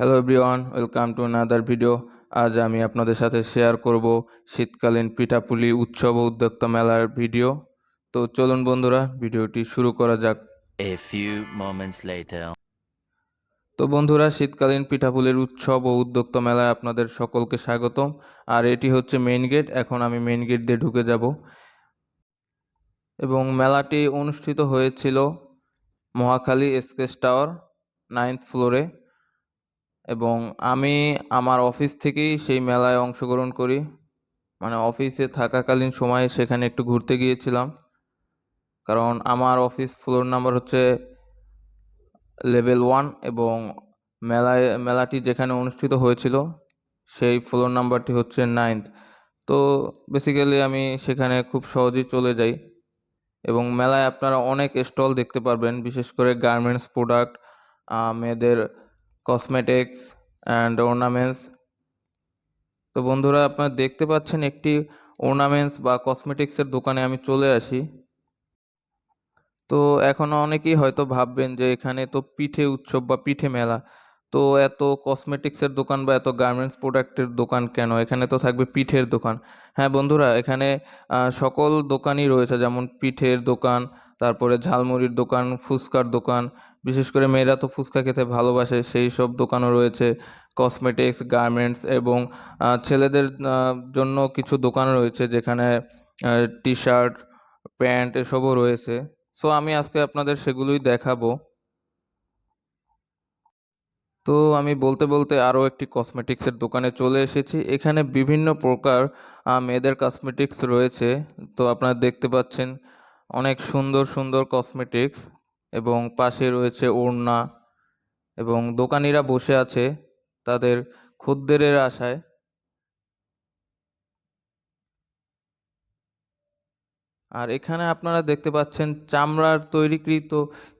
Hello everyone welcome to another video আজ আমি আপনাদের সাথে শেয়ার করব শীতকালীন পিঠাপুলি উৎসব ও উদ্যোক্তা মেলার ভিডিও তো চলুন বন্ধুরা ভিডিওটি শুরু করা যাক। A few moments later. তো বন্ধুরা শীতকালীন পিঠাপুলির উৎসব ও উদ্যোক্তা মেলায় আপনাদের সকলকে স্বাগতম। আর এটি হচ্ছে মেইন গেট এখন আমি মেইন গেট দিয়ে ঢুকে যাব। এবং মেলাটি অনুষ্ঠিত হয়েছিল মহাখালী স্কেচ টাওয়ার নাইন্থ ফ্লোরে এবং আমি আমার অফিস থেকেই সেই মেলায় অংশগ্রহণ করি। মানে অফিসে থাকাকালীন সময়ে সেখানে একটু ঘুরতে গিয়েছিলাম। কারণ আমার অফিস ফ্লোর নাম্বার হচ্ছে লেভেল ওয়ান এবং মেলায়, মেলাটি যেখানে অনুষ্ঠিত হয়েছিল সেই ফ্লোর নাম্বারটি হচ্ছে নাইন্থ তো বেসিক্যালি আমি সেখানে খুব সহজেই চলে যাই এবং মেলায় আপনারা অনেক স্টল দেখতে পারবেন, বিশেষ করে গার্মেন্টস প্রোডাক্ট মেয়েদের কসমেটিক্স অ্যান্ড অর্নামেন্টস তো বন্ধুরা, আপনারা দেখতে পাচ্ছেন একটি অর্নামেন্টস বা কসমেটিক্সের দোকানে আমি চলে আসি। তো এখনও অনেকেই হয়তো ভাববেন যে এখানে তো পিঠে উৎসব বা পিঠে মেলা। তো এত কসমেটিক্সের দোকান বা এত গার্মেন্টস প্রোডাক্টের দোকান কেন? এখানে তো থাকবে পিঠের দোকান। হ্যাঁ বন্ধুরা, এখানে সকল দোকানই রয়েছে, যেমন পিঠের দোকান তারপরে ঝালমুড়ির দোকান, ফুচকার দোকান, বিশেষ করে মেয়েরা তো ফুচকা খেতে ভালোবাসে, সেই সব দোকানও রয়েছে। কসমেটিক্স গার্মেন্টস এবং ছেলেদের জন্য কিছু দোকান রয়েছে যেখানে টি শার্ট প্যান্ট এসবও রয়েছে। সো আমি আজকে আপনাদের সেগুলোই দেখাবো। তো, আমি বলতে বলতে আরও একটি কসমেটিক্সের দোকানে চলে এসেছি। এখানে বিভিন্ন প্রকার মেয়েদের কসমেটিক্স রয়েছে। তো, আপনারা দেখতে পাচ্ছেন অনেক সুন্দর সুন্দর কসমেটিক্স এবং পাশে রয়েছে ওড়না এবং দোকানিরা বসে আছে তাদের খদ্দেরের আশায়। আর এখানে আপনারা দেখতে পাচ্ছেন চামড়ার তৈরিকৃত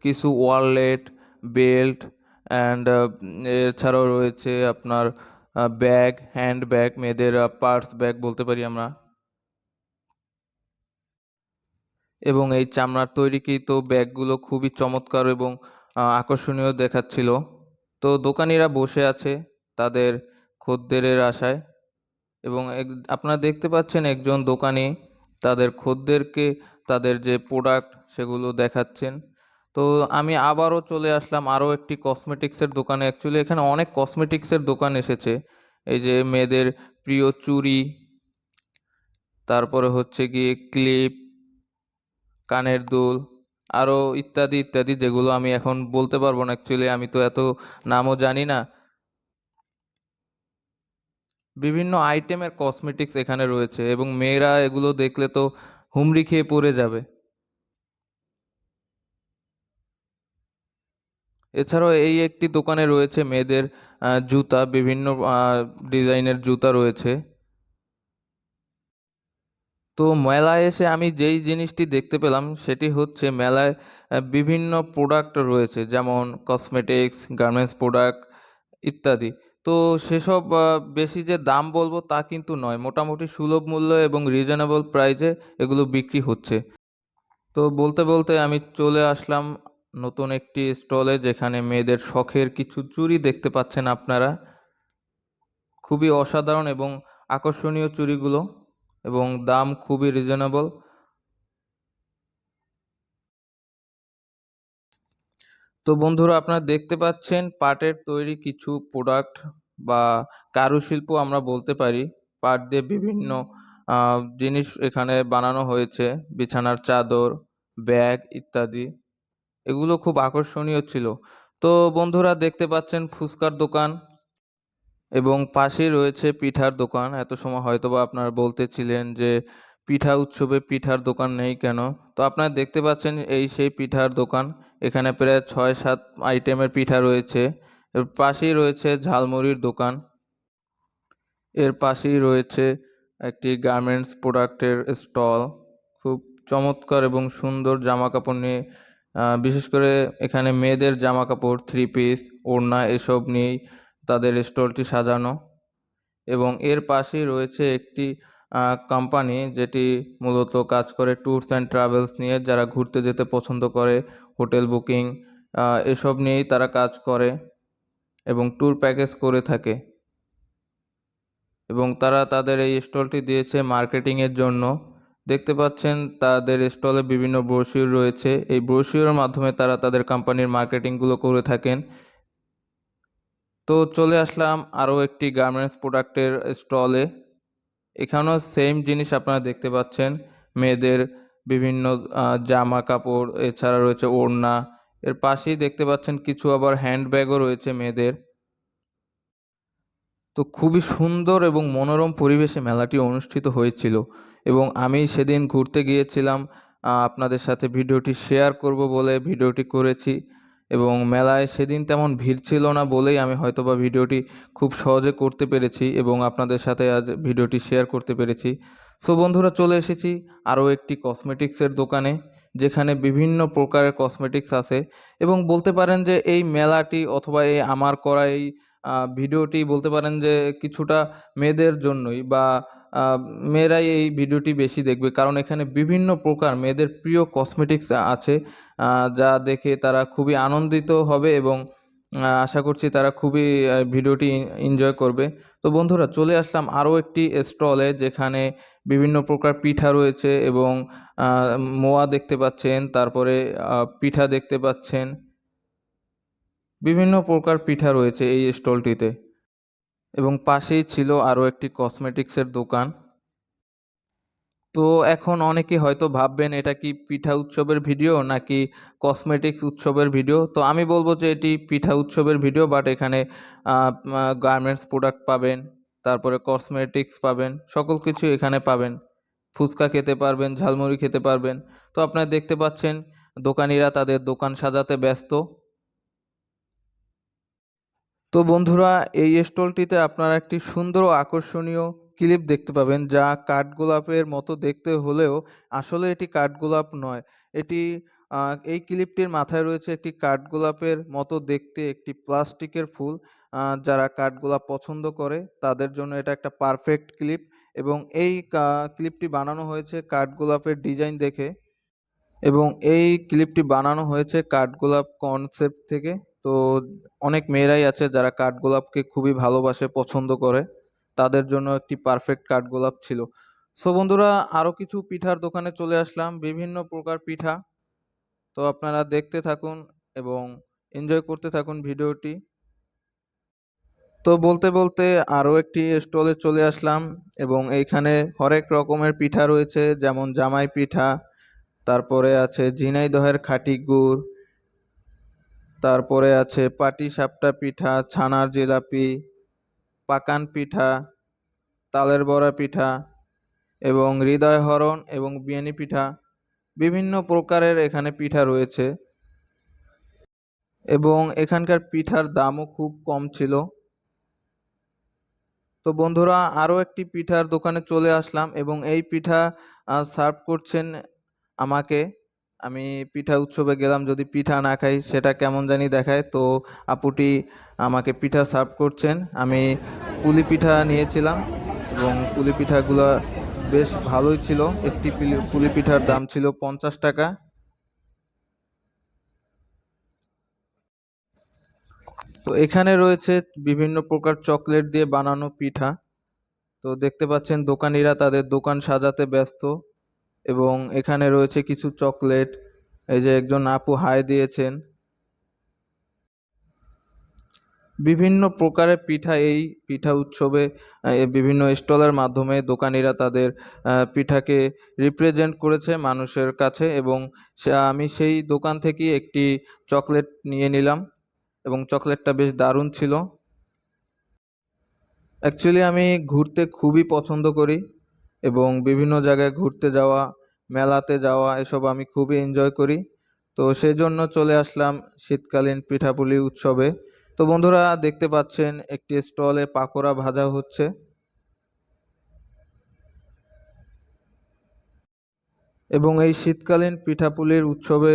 কিছু ওয়ালেট বেল্ট অ্যান্ড এছাড়াও রয়েছে আপনার ব্যাগ হ্যান্ড ব্যাগ মেয়েদের পার্স ব্যাগ বলতে পারি আমরা। এবং এই চামড়ার তৈরিকৃত ব্যাগগুলো খুবই চমৎকার এবং আকর্ষণীয় দেখাচ্ছিল। তো দোকানিরা বসে আছে তাদের খদ্দেরের আশায় এবং আপনারা দেখতে পাচ্ছেন একজন দোকানি তাদের খদ্দেরকে তাদের যে প্রোডাক্ট সেগুলো দেখাচ্ছেন। তো আমি আবারও চলে আসলাম আরও একটি কসমেটিক্সের দোকানে। অ্যাকচুয়ালি এখানে অনেক কসমেটিক্সের দোকান এসেছে। এই যে মেয়েদের প্রিয় চুরি তারপরে হচ্ছে গিয়ে ক্লিপ কানের দুল আরও ইত্যাদি ইত্যাদি যেগুলো আমি এখন বলতে পারব না অ্যাকচুয়ালি আমি তো এত নামও জানি না। বিভিন্ন আইটেমের কসমেটিক্স এখানে রয়েছে এবং মেয়েরা এগুলো দেখলে তো হুমড়ি খেয়ে পড়ে যাবে। এছাড়াও এই একটি দোকানে রয়েছে মেয়েদের জুতা, বিভিন্ন ডিজাইনের জুতা রয়েছে। তো মেলায় এসে আমি যেই জিনিসটি দেখতে পেলাম, সেটি হচ্ছে মেলায় বিভিন্ন প্রোডাক্ট রয়েছে, যেমন কসমেটিক্স গার্মেন্টস প্রোডাক্ট ইত্যাদি। তো সেসব বেশি যে দাম বলব তা কিন্তু নয়, মোটামুটি সুলভ মূল্য এবং রিজনেবল প্রাইজে এগুলো বিক্রি হচ্ছে। তো বলতে বলতে আমি চলে আসলাম নতুন একটি স্টলে যেখানে মেয়েদের শখের কিছু চুড়ি দেখতে পাচ্ছেন আপনারা। খুবই অসাধারণ এবং আকর্ষণীয় চুড়িগুলো। এবং দাম খুবই রিজনেবল তো বন্ধুরা, আপনারা দেখতে পাচ্ছেন পাটের তৈরি কিছু প্রোডাক্ট বা কারুশিল্প আমরা বলতে পারি। পাট দিয়ে বিভিন্ন জিনিস এখানে বানানো হয়েছে। বিছানার চাদর, ব্যাগ ইত্যাদি। এগুলো খুব আকর্ষণীয় ছিল। তো বন্ধুরা, দেখতে পাচ্ছেন ফুচকার দোকান। এবং পাশেই রয়েছে পিঠার দোকান। এত সময় হয়তোবা আপনারা বলতেছিলেন যে পিঠা উৎসবে পিঠার দোকান নেই কেন? তো আপনারা দেখতে পাচ্ছেন এই সেই পিঠার দোকান। এখানে প্রায় ছয় সাত আইটেমের পিঠা রয়েছে। এর পাশেই রয়েছে ঝালমুড়ির দোকান। এর পাশেই রয়েছে একটি গার্মেন্টস প্রোডাক্টের স্টল খুব চমৎকার এবং সুন্দর জামা কাপড় নিয়ে বিশেষ করে এখানে মেয়েদের জামা কাপড় থ্রি পিস ওড়না এসব নিয়েই তাদের স্টলটি সাজানো এবং এর পাশেই রয়েছে একটি কোম্পানি যেটি মূলত কাজ করে ট্যুরস অ্যান্ড ট্রাভেলস নিয়ে। যারা ঘুরতে যেতে পছন্দ করে হোটেল বুকিং এসব নিয়েই তারা কাজ করে এবং ট্যুর প্যাকেজ করে থাকে। এবং তারা তাদের এই স্টলটি দিয়েছে মার্কেটিংয়ের জন্য। দেখতে পাচ্ছেন তাদের স্টলে বিভিন্ন ব্রোশিওর রয়েছে। এই ব্রোশিওরের মাধ্যমে তারা তাদের কোম্পানির মার্কেটিংগুলো করে থাকেন। তো চলে আসলাম আরও একটি গার্মেন্টস প্রোডাক্টের স্টলে এখানেও সেম জিনিস আপনারা দেখতে পাচ্ছেন। মেয়েদের বিভিন্ন জামা কাপড়, এছাড়া রয়েছে ওড়না। এর পাশেই দেখতে পাচ্ছেন কিছু আবার হ্যান্ডব্যাগও রয়েছে মেয়েদের। তো খুবই সুন্দর এবং মনোরম পরিবেশে মেলাটি অনুষ্ঠিত হয়েছিল এবং আমি সেদিন ঘুরতে গিয়েছিলাম। আপনাদের সাথে ভিডিওটি শেয়ার করব বলে ভিডিওটি করেছি। এবং মেলায় সেদিন তেমন ভিড় ছিল না বলেই আমি হয়তোবা ভিডিওটি খুব সহজে করতে পেরেছি এবং আপনাদের সাথে আজ ভিডিওটি শেয়ার করতে পেরেছি। সো বন্ধুরা, চলে এসেছি আরও একটি কসমেটিক্সের দোকানে, যেখানে বিভিন্ন প্রকারের কসমেটিক্স আছে এবং বলতে পারেন যে এই মেলাটি অথবা এই আমার করা এই ভিডিওটি বলতে পারেন যে কিছুটা মেয়েদের জন্যই বা মেয়েরাই এই ভিডিওটি বেশি দেখবে। কারণ এখানে বিভিন্ন প্রকার মেয়েদের প্রিয় কসমেটিক্স আছে যা দেখে তারা খুবই আনন্দিত হবে এবং আশা করছি তারা খুবই ভিডিওটি এনজয় করবে। তো বন্ধুরা, চলে আসলাম আরও একটি স্টলে যেখানে বিভিন্ন প্রকার পিঠা রয়েছে এবং মোয়া দেখতে পাচ্ছেন, তারপরে পিঠা দেখতে পাচ্ছেন। বিভিন্ন প্রকার পিঠা রয়েছে এই স্টলটিতে এবং পাশেই ছিল আরও একটি কসমেটিক্সের দোকান। তো এখন অনেকে হয়তো ভাববেন, এটা কি পিঠা উৎসবের ভিডিও নাকি কসমেটিক্স উৎসবের ভিডিও? তো আমি বলব যে এটি পিঠা উৎসবের ভিডিও, বাট এখানে গার্মেন্টস প্রোডাক্ট পাবেন, তারপরে কসমেটিক্স পাবেন, সকল কিছু এখানে পাবেন। ফুচকা খেতে পারবেন, ঝালমুড়ি খেতে পারবেন। তো আপনারা দেখতে পাচ্ছেন, দোকানিরা তাদের দোকান সাজাতে ব্যস্ত। তো বন্ধুরা, এই স্টলটিতে আপনারা একটি সুন্দর আকর্ষণীয় ক্লিপ দেখতে পাবেন যা কাঠগোলাপের মতো দেখতে হলেও আসলে এটি কাঠগোলাপ নয়। এটি এই ক্লিপটির মাথায় রয়েছে একটি কাঠগোলাপের মতো দেখতে একটি প্লাস্টিকের ফুল। যারা কাঠগোলাপ পছন্দ করে, তাদের জন্য এটা একটা পারফেক্ট ক্লিপ এবং এই ক্লিপটি বানানো হয়েছে কাঠগোলাপের ডিজাইন দেখে এবং এই ক্লিপটি বানানো হয়েছে কাঠগোলাপ কনসেপ্ট থেকে। তো অনেক মেয়েরাই আছে যারা কাঠগোলাপকে খুবই ভালোবাসে, পছন্দ করে। তাদের জন্য একটি পারফেক্ট কাঠগোলাপ ছিল। সো বন্ধুরা আরও কিছু পিঠার দোকানে চলে আসলাম। বিভিন্ন প্রকার পিঠা। তো আপনারা দেখতে থাকুন এবং এনজয় করতে থাকুন ভিডিওটি। তো বলতে বলতে আরও একটি স্টলে চলে আসলাম এবং এইখানে হরেক রকমের পিঠা রয়েছে। যেমন জামাই পিঠা, তারপরে আছে ঝিনাইদহের খাঁটি গুড় তারপরে আছে পাটি, সাপটা পিঠা, ছানার জিলাপি, পাকান পিঠা, তালের বড়া পিঠা এবং হৃদয় হরণ এবং বিয়ানি পিঠা, বিভিন্ন প্রকারের এখানে পিঠা রয়েছে। এবং এখানকার পিঠার দামও খুব কম ছিল। তো বন্ধুরা, আরও একটি পিঠার দোকানে চলে আসলাম এবং এই পিঠা সার্ভ করছেন আমাকে। আমি পিঠা উৎসবে গেলাম, যদি পিঠা না খাই সেটা কেমন জানি দেখায়। তো আপুটি আমাকে পিঠা সার্ভ করছেন। আমি পুলি পিঠা নিয়েছিলাম এবং পুলি পিঠাগুলো বেশ ভালোই ছিল। একটি পিলি- পিঠার দাম ছিল পঞ্চাশ টাকা। তো এখানে রয়েছে বিভিন্ন প্রকার চকলেট দিয়ে বানানো পিঠা। তো দেখতে পাচ্ছেন দোকানিরা তাদের দোকান সাজাতে ব্যস্ত। এবং এখানে রয়েছে কিছু চকলেট। এই যে একজন আপু হাই দিয়েছেন। বিভিন্ন প্রকারের পিঠা এই পিঠা উৎসবে বিভিন্ন স্টলের মাধ্যমে দোকানিরা তাদের পিঠাকে রিপ্রেজেন্ট করেছে মানুষের কাছে এবং আমি সেই দোকান থেকেই একটি চকলেট নিয়ে নিলাম এবং চকলেটটা বেশ দারুণ ছিল। অ্যাকচুয়ালি আমি ঘুরতে খুবই পছন্দ করি। এবং বিভিন্ন জায়গায় ঘুরতে যাওয়া, মেলাতে যাওয়া, এসব আমি খুবই এনজয় করি। তো সেই জন্য চলে আসলাম শীতকালীন পিঠাপুলি উৎসবে। তো বন্ধুরা, দেখতে পাচ্ছেন একটি স্টলে পাকোড়া ভাজা হচ্ছে। এবং এই শীতকালীন পিঠাপুলির উৎসবে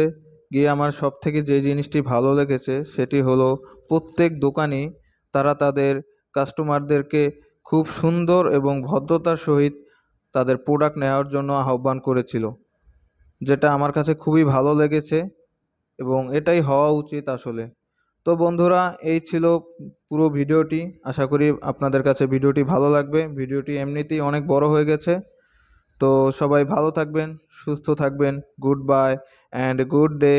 গিয়ে আমার সব থেকে যে জিনিসটি ভালো লেগেছে, সেটি হলো প্রত্যেক দোকানই তারা তাদের কাস্টমারদেরকে খুব সুন্দর এবং ভদ্রতার সহিত তাদের প্রোডাক্ট নেওয়ার জন্য আহ্বান করেছিল, যেটা আমার কাছে খুবই ভালো লেগেছে এবং এটাই হওয়া উচিত আসলে। তো বন্ধুরা, এই ছিল পুরো ভিডিওটি। আশা করি আপনাদের কাছে ভিডিওটি ভালো লাগবে। ভিডিওটি এমনিতেই অনেক বড় হয়ে গেছে। তো সবাই ভালো থাকবেন, সুস্থ থাকবেন, good bye and good day